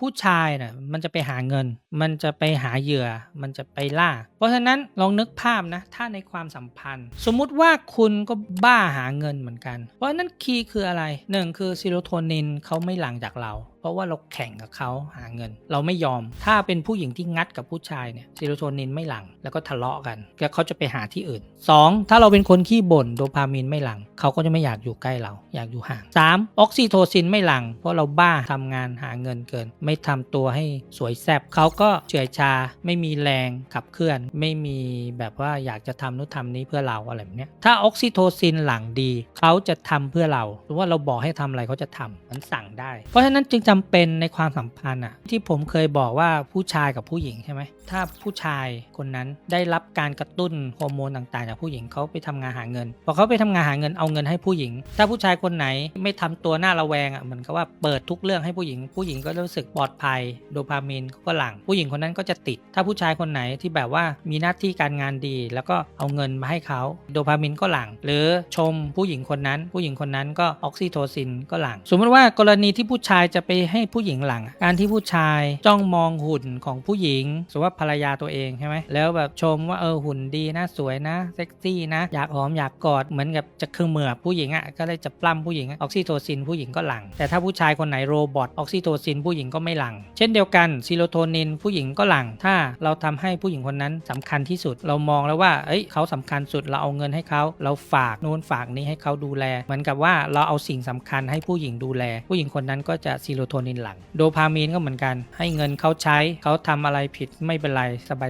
ผู้ชายน่ะมันจะไปหาเงิน มันจะไปหาเหยื่อ มันจะไปล่า เพราะฉะนั้นลองนึกภาพนะ ถ้าในความสัมพันธ์ สมมุติว่าคุณก็บ้าหาเงินเหมือนกัน เพราะฉะนั้นคีย์คืออะไรหนึ่งคือซีโรโทนินเขาไม่หลั่งจากเรา เพราะว่าเราแข่งกับเขาหาเงิน เราไม่ยอม ถ้าเป็นผู้หญิงที่งัดกับผู้ชายเนี่ยซีโรโทนินไม่หลั่งแล้วก็ทะเลาะกัน แล้วเขาจะไปหาที่อื่น 2. ถ้าเราเป็นคนขี้บ่นโดพามีนไม่หลั่งเขาก็จะไม่อยากอยู่ใกล้เรา อยากอยู่ห่าง 3. ออกซิโทซินไม่หลั่งเพราะเราบ้าทำงานหาเงินเกิน ไม่ทำตัวให้สวยแซบเขาก็เฉื่อยชา ไม่มีแรงขับเคลื่อน ไม่มีแบบว่าอยากจะทำนู้นทำนี้เพื่อเราอะไรแบบเนี้ยถ้าออกซิโทซินหลั่งดี เขาจะทำเพื่อเราหรือว่าเราบอกให้ทำอะไรเขาจะทำมันสั่งได้ เพราะฉะนั้นจึงจำเป็นในความสัมพันธ์อะที่ผมเคยบอกว่าผู้ชายกับผู้หญิงใช่ไหมถ้าผู้ชายคนนั้นได้รับการกระตุ้นฮอร์โมนต่างๆจากผู้หญิงเขาไปทำงานหาเงินพอเขาไปทำงานหาเงินเอาเงินให้ผู้หญิง ถ้าผู้ชายคนไหนไม่ทำตัวหน้าระแวงอะเหมือนกับว่าเปิดทุกเรื่องให้ผู้หญิง ผู้หญิงก็รู้สึกปลอดภัย โดพามีนก็หลังผู้หญิงคนนั้นก็จะติด ถ้าผู้ชายคนไหนที่แบบว่ามีหน้าที่การงานดี แล้วก็เอาเงินมาให้เขาโดพามีนก็หลัง หรือชมผู้หญิงคนนั้น ผู้หญิงคนนั้นก็ออกซิโทซินก็หลัง สมมติว่ากรณีที่ผู้ชายจะไปให้ผู้หญิงหลัง การที่ผู้ชายจ้องมองหุ่นของผู้หญิงสมมติว่าภรรยาตัวเองใช่ไหมแล้วแบบชมว่าเออหุ่นดีนะสวยนะเซ็กซี่นะ อยากหอมอยากกอดเหมือนกับจะคือเหมือบผู้หญิงอะก็เลยจะปล้ำผู้หญิงออกซิโทซินผู้หญิงก็หลัง แต่ถ้าผู้ชายคนไหนโรบอทออกซิโทซินผู้หญิงก็ไม่หลัง เช่นเดียวกันซีโรโทนินผู้หญิงก็หลัง ถ้าเราทำให้ผู้หญิงคนนั้นสำคัญที่สุด เรามองแล้วว่าเอ้ยเขาสำคัญสุดเราเอาเงินให้เขาเราฝากนู้นฝากนี้ให้เขาดูแล เหมือนกับว่าเราเอาสิ่งสำคัญให้ผู้หญิงดูแล ผู้หญิงคนนั้นก็จะซีโรโทนินหลัง โดพามีนก็เหมือนกัน ให้เงินเขาใช้เขาทำอะไรผิดไม่เป็นไร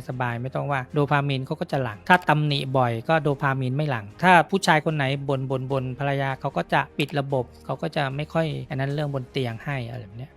สบายๆไม่ต้องว่าโดพามีนเขาก็จะหลัง ถ้าตำหนิบ่อยก็โดพามีนไม่หลัง ถ้าผู้ชายคนไหนบนบนบนภรรยาเขาก็จะปิดระบบเขาก็จะไม่ค่อยอันนั้นเรื่องบนเตียงให้อะไรแบบเนี้ย